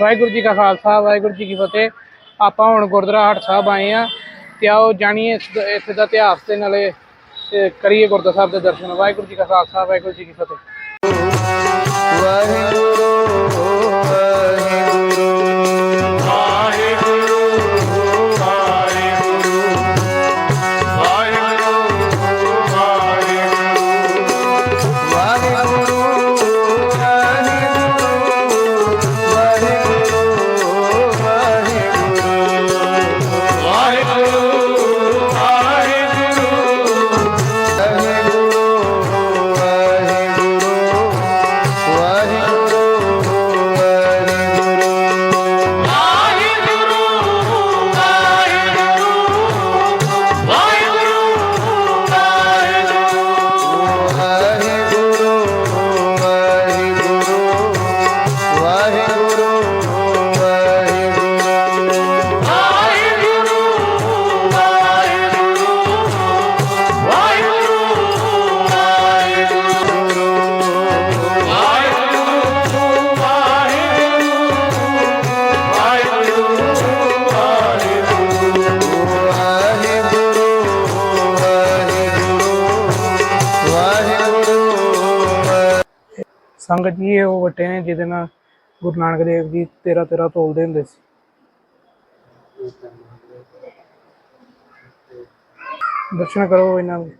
ਵਾਹਿਗੁਰੂ ਜੀ ਕਾ ਖਾਲਸਾ, ਵਾਹਿਗੁਰੂ ਜੀ ਕੀ ਫਤਿਹ। ਆਪਾਂ ਹੁਣ ਗੁਰਦੁਆਰਾ ਹਟ ਸਾਹਿਬ ਆਏ ਆ ਤੇ ਆਓ ਜਾਣੀਏ ਇੱਥੇ ਦਾ ਇਤਿਹਾਸ ਤੇ ਨਾਲੇ ਤੇ ਕਰੀਏ ਗੁਰਦੁਆਰਾ ਸਾਹਿਬ ਦੇ ਦਰਸ਼ਨ। ਵਾਹਿਗੁਰੂ ਜੀ ਕਾ ਖਾਲਸਾ, ਵਾਹਿਗੁਰੂ ਜੀ ਕੀ ਫਤਿਹ। ਸੰਗਤ ਜੀ ਇਹ ਉਹ ਵੱਟੇ ਨੇ ਜਿਹਦੇ ਨਾਲ ਗੁਰੂ ਨਾਨਕ ਦੇਵ ਜੀ 13 13 ਤੋਲਦੇ ਹੁੰਦੇ ਸੀ। ਦਰਸ਼ਨ ਕਰੋ ਇਹਨਾਂ ਦੇ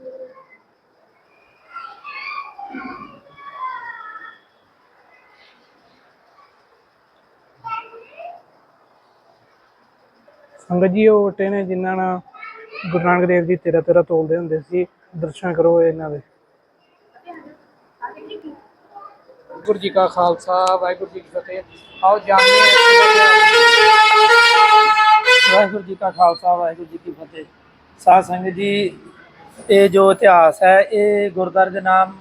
ਸੰਗਤ ਜੀ ਉਹ ਵੱਟੇ ਨੇ ਜਿਨ੍ਹਾਂ ਨਾਲ ਗੁਰੂ ਨਾਨਕ ਦੇਵ ਜੀ 13 13 ਤੋਲਦੇ ਹੁੰਦੇ ਸੀ। ਦਰਸ਼ਨ ਕਰੋ ਇਹਨਾਂ ਦੇ। ਵਾਹਿਗੁਰੂ ਜੀ ਕਾ ਖਾਲਸਾ, ਵਾਹਿਗੁਰੂ ਜੀ ਕੀ ਫਤਿਹ। ਆਓ ਜਾਣਦੇ ਹਾਂ ਵਾਹਿਗੁਰੂ ਜੀ ਕਾ ਖਾਲਸਾ, ਵਾਹਿਗੁਰੂ ਜੀ ਕੀ ਫਤਿਹ। ਸਾਧ ਸੰਗਤ ਜੀ, ਇਹ ਜੋ ਇਤਿਹਾਸ ਹੈ, ਇਹ ਗੁਰਦੁਆਰੇ ਦੇ ਨਾਮ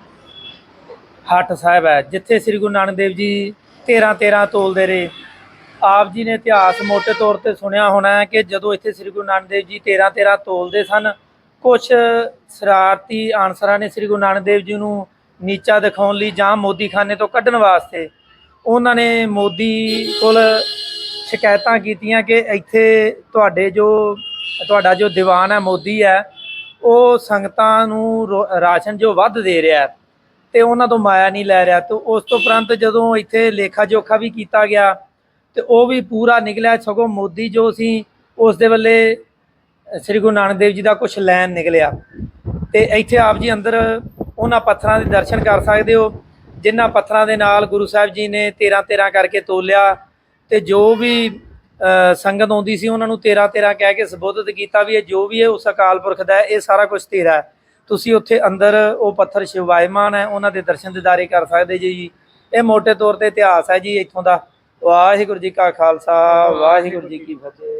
ਹੱਟ ਸਾਹਿਬ ਹੈ, ਜਿੱਥੇ ਸ੍ਰੀ ਗੁਰੂ ਨਾਨਕ ਦੇਵ ਜੀ 13 13 ਤੋਲਦੇ ਰਹੇ। ਆਪ ਜੀ ਨੇ ਇਤਿਹਾਸ ਮੋਟੇ ਤੌਰ ਤੇ ਸੁਣਿਆ ਹੋਣਾ ਹੈ ਕਿ ਜਦੋਂ ਇੱਥੇ ਸ੍ਰੀ ਗੁਰੂ ਨਾਨਕ ਦੇਵ ਜੀ 13 13 ਤੋਲਦੇ ਸਨ ਕੁਝ ਸ਼ਰਾਰਤੀ ਆਨਸਰਾਂ ਨੇ ਸ੍ਰੀ ਗੁਰੂ ਨਾਨਕ ਦੇਵ ਜੀ ਨੂੰ ਨੀਚਾ ਦਿਖਾਉਣ ਲਈ ਜਾਂ ਮੋਦੀਖਾਨੇ ਤੋਂ ਕੱਢਣ ਵਾਸਤੇ ਉਹਨਾਂ ਨੇ ਮੋਦੀ ਕੋਲ ਸ਼ਿਕਾਇਤਾਂ ਕੀਤੀਆਂ ਕਿ ਇੱਥੇ ਤੁਹਾਡੇ ਜੋ, ਤੁਹਾਡਾ ਜੋ ਦੀਵਾਨ ਹੈ, ਮੋਦੀ ਹੈ, ਉਹ ਸੰਗਤਾਂ ਨੂੰ ਰੋ- ਰਾਸ਼ਨ ਜੋ ਵੱਧ ਦੇ ਰਿਹਾ ਹੈ ਤੇ ਉਹਨਾਂ ਤੋਂ ਮਾਇਆ ਨਹੀਂ ਲੈ ਰਿਹਾ। ਤੇ ਉਸ ਤੋਂ ਉਪਰੰਤ ਜਦੋਂ ਇੱਥੇ ਲੇਖਾ ਜੋਖਾ ਵੀ ਕੀਤਾ ਗਿਆ ਤੇ ਉਹ ਵੀ ਪੂਰਾ ਨਿਕਲਿਆ, ਸਗੋਂ ਮੋਦੀ ਜੋ ਸੀ, ਉਸ ਦੇ ਵੱਲੇ ਸ੍ਰੀ ਗੁਰੂ ਨਾਨਕ ਦੇਵ ਜੀ ਦਾ ਕੁਝ ਲੈਣ ਨਿਕਲਿਆ। ਤੇ ਇੱਥੇ ਆਪ ਜੀ ਅੰਦਰ ਉਹਨਾਂ ਪੱਥਰਾਂ ਦੇ ਦਰਸ਼ਨ ਕਰ ਸਕਦੇ ਹੋ, ਜਿਨ੍ਹਾਂ ਪੱਥਰਾਂ ਦੇ ਨਾਲ ਗੁਰੂ ਸਾਹਿਬ ਜੀ ਨੇ 13 13 ਕਰਕੇ ਤੋਲਿਆ ਤੇ ਜੋ ਵੀ ਸੰਗਤ ਆਉਂਦੀ ਸੀ ਉਹਨਾਂ ਨੂੰ 13 13 ਕਹਿ ਕੇ ਸੰਬੋਧਿਤ ਕੀਤਾ ਵੀ ਇਹ ਜੋ ਵੀ ਹੈ ਉਸ ਅਕਾਲ ਪੁਰਖ ਦਾ ਇਹ ਸਾਰਾ ਕੁਝ ਤੇਰਾ ਹੈ। ਤੁਸੀਂ ਉੱਥੇ ਅੰਦਰ ਉਹ ਪੱਥਰ ਸ਼ਿਵਾਇਮਾਨ ਹੈ, ਉਹਨਾਂ ਦੇ ਦਰਸ਼ਨ ਦਿਦਾਰੇ ਕਰ ਸਕਦੇ ਜੀ। ਇਹ ਮੋٹے ਤੌਰ ਤੇ ਇਤਿਹਾਸ ਹੈ ਜੀ ਇੱਥੋਂ ਦਾ। ਵਾਹਿਗੁਰੂ ਜੀ ਕਾ ਖਾਲਸਾ, ਵਾਹਿਗੁਰੂ ਜੀ ਕੀ ਫਤਿਹ।